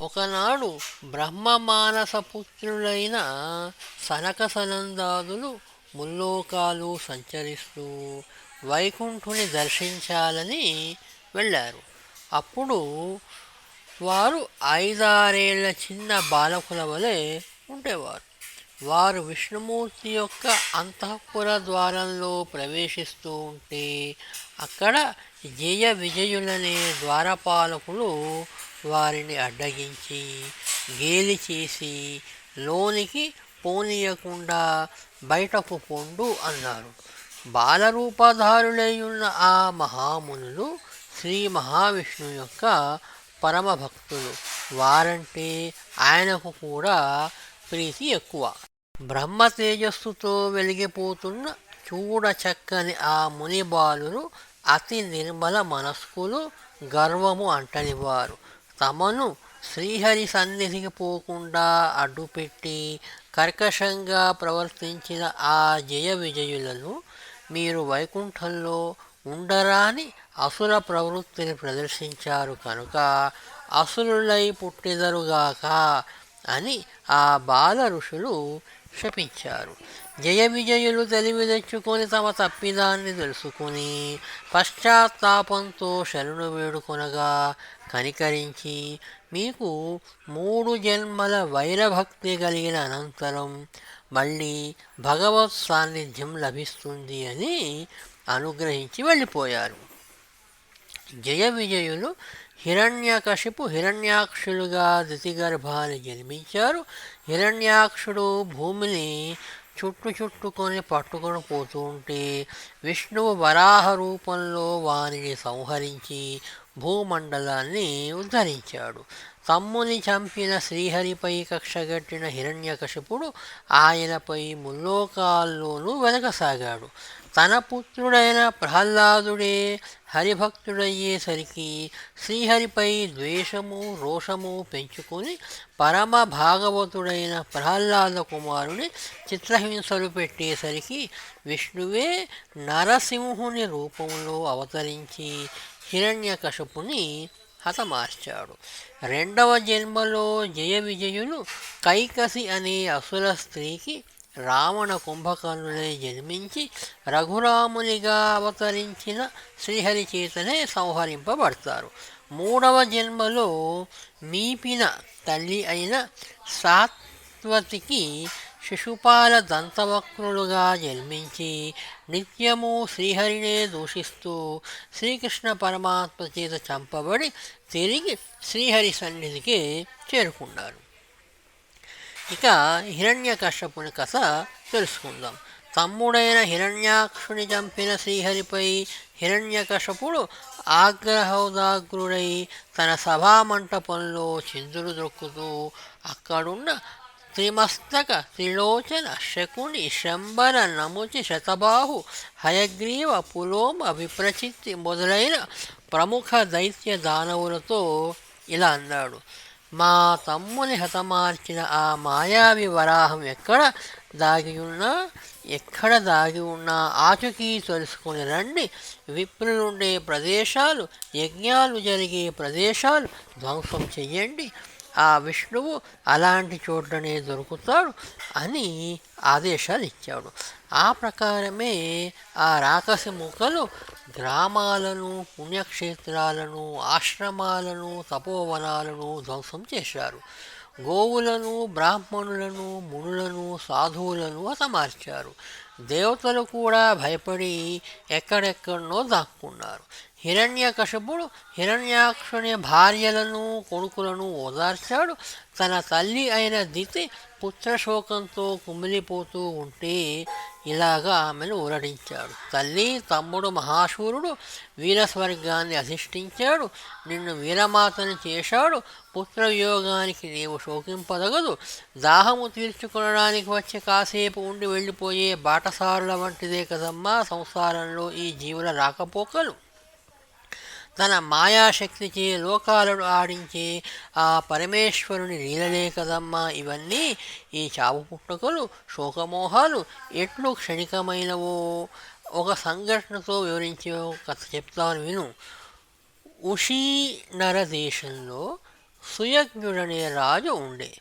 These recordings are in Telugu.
ఒకనాడు బ్రహ్మమానసపుత్రులైన సనక సనందాదులు ముల్లోకాలు సంచరిస్తూ వైకుంఠుని దర్శించాలని వెళ్ళారు. అప్పుడు వారు ఐదారేళ్ళ చిన్న బాలకుల వలె ఉండేవారు. వారు విష్ణుమూర్తి యొక్క అంతఃపుర ద్వారంలో ప్రవేశిస్తూ ఉంటే అక్కడ జయ విజయులనే ద్వారపాలకులు వారిని అడ్డగించి గేలి చేసి లోనికి పోనీయకుండా బయటకు పొండు అన్నారు. బాలరూపధారులై ఉన్న ఆ మహామునులు శ్రీ మహావిష్ణువు యొక్క పరమభక్తులు. వారంటే ఆయనకు కూడా ప్రీతి ఎక్కువ. బ్రహ్మ తేజస్సుతో వెలిగిపోతున్న చూడ చక్కని ఆ ముని బాలురు అతి నిర్మల మనస్కులు గర్వము అంటనివారు. తమను శ్రీహరి సన్నిధికి పోకుండా అడ్డుపెట్టి కర్కశంగా ప్రవర్తించిన ఆ జయ విజయులను మీరు వైకుంఠంలో ఉండరాని అసుర ప్రవృత్తిని ప్రదర్శించారు కనుక అసురులై పుట్టిదరుగాక అని ఆ బాల ఋషులు శపించారు జయ విజయులు తెలివి తెచ్చుకొని తమ తప్పిదాన్ని తెలుసుకుని పశ్చాత్తాపంతో శరణు వేడుకొనగా కనికరించి మీకు మూడు జన్మల వైరభక్తి కలిగిన అనంతరం మళ్ళీ భగవత్ సాన్నిధ్యం లభిస్తుంది అని అనుగ్రహించి వెళ్ళిపోయారు. జయ విజయులు హిరణ్యకశిపు హిరణ్యాక్షులుగా దితిగర్భాన్ని జన్మించారు. హిరణ్యాక్షుడు భూమిని చుట్టు చుట్టుకొని పట్టుకొని పోతుంటే విష్ణువు వరాహ రూపంలో వారిని సంహరించి భూమండలాన్ని ఉద్ధరించాడు. తమ్ముని చంపిన శ్రీహరిపై కక్షగట్టిన హిరణ్యకశిపుడు ఆయనపై ముల్లోకాల్లోనూ వెనకసాగాడు తన పుత్రుడైన ప్రహ్లాదుడే హరిభక్తుడయ్యేసరికి శ్రీహరిపై ద్వేషము రోషము పెంచుకొని పరమ భాగవతుడైన ప్రహ్లాద కుమారుని చిత్రహింసలు పెట్టేసరికి విష్ణువే నరసింహుని రూపంలో అవతరించి హిరణ్యకశపుని హతమార్చాడు. రెండవ జన్మలో జయ విజయులు కైకసి అనే అసుర స్త్రీకి రావణ కుంభకర్ణులే జన్మించి రఘురామునిగా అవతరించిన శ్రీహరి చేతనే సంహరింపబడతారు. మూడవ జన్మలో మీపిన తల్లి అయిన సాత్వతికి శిశుపాల దంతవక్రులుగా జన్మించి నిత్యము శ్రీహరినే దూషిస్తూ శ్రీకృష్ణ పరమాత్మ చేత చంపబడి తిరిగి శ్రీహరి సన్నిధికి చేరుకున్నారు ఇక హిరణ్యకశ్యపుని కథ తెలుసుకుందాం. తమ్ముడైన హిరణ్యాక్షుని చంపిన శ్రీహరిపై హిరణ్యకశపుడు ఆగ్రహోదాగ్రుడై తన సభామంటపంలో చిందులు దొక్కుతూ అక్కడున్న త్రిమస్తక త్రిలోచన శకుని శంబర నముచి శతబాహు హయగ్రీవ పులోమ విప్రచిత్తి మొదలైన ప్రముఖ దైత్య దానవులతో ఇలా అన్నాడు. మా తమ్ముని హతమార్చిన ఆ మాయావి వరాహం ఎక్కడ? దాగి ఉన్నా ఎక్కడ దాగి ఉన్నా ఆచుకీ తెలుసుకుని రండి. విప్రులుండే ప్రదేశాలు యజ్ఞాలు జరిగే ప్రదేశాలు ధ్వంసం చెయ్యండి. ఆ విష్ణువు అలాంటి చోట్లనే దొరుకుతాడు అని ఆదేశాలు ఇచ్చాడు. ఆ ప్రకారమే ఆ రాకసి ముఖలు గ్రామాలను పుణ్యక్షేత్రాలను ఆశ్రమాలను తపోవనాలను ధ్వంసం చేశారు. గోవులను బ్రాహ్మణులను మునులను సాధువులను హతమార్చారు. దేవతలు కూడా భయపడి ఎక్కడెక్కడనో దాక్కున్నారు. హిరణ్యకశపుడు హిరణ్యాక్షుని భార్యలను కొడుకులను ఓదార్చాడు. తన తల్లి అయిన దితి పుత్రశోకంతో కుమిలిపోతూ ఉంటే ఇలాగా ఆమెను ఊరడించాడు. తల్లి తమ్ముడు మహాశూరుడు వీరస్వర్గాన్ని అధిష్ఠించాడు. నిన్ను వీరమాతను చేశాడు. పుత్రవియోగానికి నీవు శోకింపదగదు. దాహము తీర్చుకునడానికి వచ్చి కాసేపు ఉండి వెళ్ళిపోయే బాటసారుల వంటిదే కదమ్మా సంసారంలో ఈ జీవుల రాకపోకలు. తన మాయాశక్తిచే లోకాలను ఆడించే ఆ పరమేశ్వరుని లీలలే కదమ్మా. ఇవన్నీ ఈ చావు పుట్టుకలు శోకమోహాలు ఎట్లు క్షణికమైనవో ఒక సంఘటనతో వివరించే ఒక కథ చెప్తాను విను. ఉషీనర దేశంలో సుయజ్ఞుడనే రాజు ఉండే.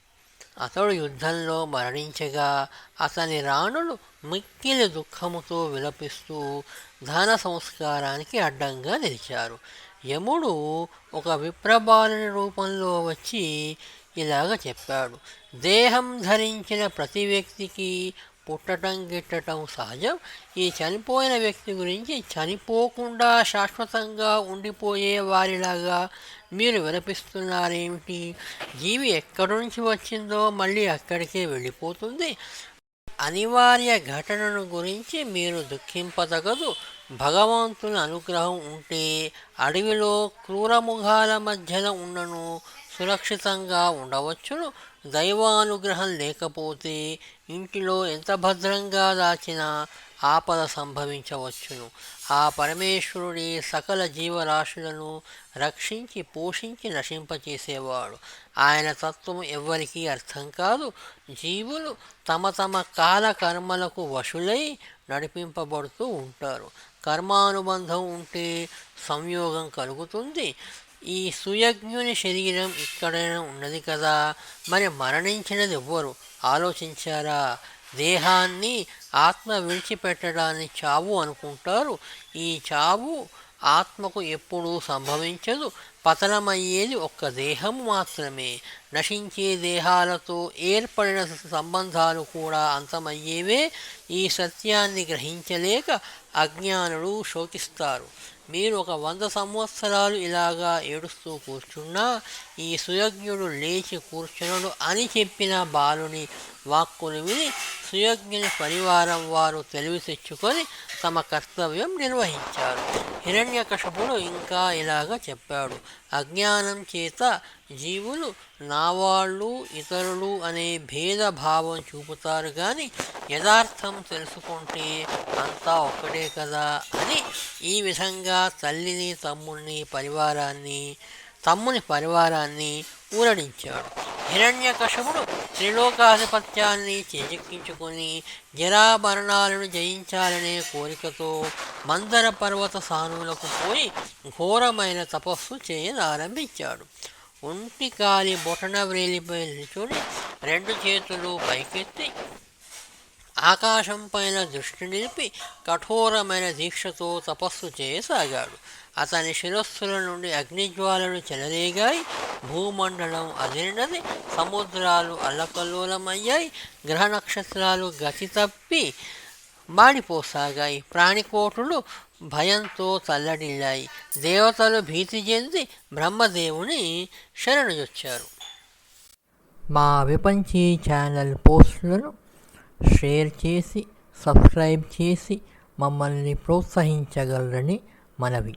అతడు యుద్ధంలో మరణించగా అతని రాణులు మిక్కిలి దుఃఖముతో విలపిస్తూ ధన సంస్కారానికి అడ్డంగా నిలిచారు. యముడు ఒక విప్రబాలుని రూపంలో వచ్చి ఇలాగ చెప్పాడు. దేహం ధరించిన ప్రతి వ్యక్తికి పుట్టటం గిట్టటం సహజం. ఈ చనిపోయిన వ్యక్తి గురించి చనిపోకుండా శాశ్వతంగా ఉండిపోయే వారిలాగా మీరు విలపిస్తున్నారేమిటి జీవి ఎక్కడి నుంచి వచ్చిందో మళ్ళీ అక్కడికే వెళ్ళిపోతుంది. అనివార్య ఘటనను గురించి మీరు దుఃఖింపదగదు. భగవంతుని అనుగ్రహం ఉంటే అడవిలో క్రూరముఖాల మధ్యన ఉన్నను. సురక్షితంగా ఉండవచ్చును. దైవానుగ్రహం లేకపోతే ఇంటిలో ఎంత భద్రంగా దాచినా ఆపద సంభవించవచ్చును. ఆ పరమేశ్వరుడి సకల జీవరాశులను రక్షించి పోషించి నశింపచేసేవాడు. ఆయన తత్వం ఎవ్వరికీ అర్థం కాదు. జీవులు తమ తమ కాలకర్మలకు వశులై నడిపింపబడుతూ ఉంటారు. కర్మానుబంధం ఉంటే సంయోగం కలుగుతుంది. ఈ సుయజ్ఞుని శరీరం ఇక్కడైనా ఉన్నది కదా? మరి మరణించినది ఎవ్వరు? ఆలోచించారా? దేహాన్ని ఆత్మ విడిచిపెట్టడాన్ని చావు అనుకుంటారు. ఈ చావు ఆత్మకు ఎప్పుడూ సంభవించదు. పతనమయ్యేది ఒక్క దేహం మాత్రమే. నశించే దేహాలతో ఏర్పడిన సంబంధాలు కూడా అంతమయ్యేవే. ఈ సత్యాన్ని గ్రహించలేక అజ్ఞానులు శోకిస్తారు. మీరు ఒక వంద సంవత్సరాలు ఇలాగా ఏడుస్తూ కూర్చున్నా ఈ సుయజ్ఞుడు లేచి కూర్చునడు అని చెప్పిన బాలుని వాక్కులు విని సుయజ్ఞుని పరివారం వారు తెలివి తెచ్చుకొని తమ కర్తవ్యం నిర్వహించారు. హిరణ్యకశపుడు ఇంకా ఇలాగ చెప్పాడు. అజ్ఞానం చేత జీవులు నావాళ్ళు ఇతరులు అనే భేదభావం చూపుతారు కానీ యథార్థం తెలుసుకుంటే అంతా ఒక్కటే కదా అని ఈ విధంగా తల్లిని తమ్ముణ్ణి పరివారాన్ని తమ్ముని పరివారాన్ని ఊరడించాడు. హిరణ్యకశపుడు త్రిలోకాధిపత్యాన్ని చేజెక్కించుకొని జరాభరణాలను జయించాలనే కోరికతో మందర పర్వత సానువులకు పోయి ఘోరమైన తపస్సు చేయనారంభించాడు. ఒంటి కాలి బొటన వ్రేలిపై నిల్చుని రెండు చేతులు పైకెత్తి ఆకాశం పైన దృష్టి నిలిపి కఠోరమైన దీక్షతో తపస్సు చేయసాగాడు. అతని శిరస్సుల నుండి అగ్నిజ్వాలలు చెలరేగాయి. భూమండలం అదిరినది. సముద్రాలు అల్లకల్లోలమయ్యాయి. గ్రహ నక్షత్రాలు గతి తప్పి మాడిపోసాగాయి. ప్రాణికోటులు భయంతో తల్లడిల్లాయి. దేవతలు భీతి చెంది బ్రహ్మదేవుని శరణుజొచ్చారు. మా విపంచీ ఛానల్ పోస్టులను షేర్ చేసి సబ్స్క్రైబ్ చేసి మమ్మల్ని ప్రోత్సహించగలరని మనవి.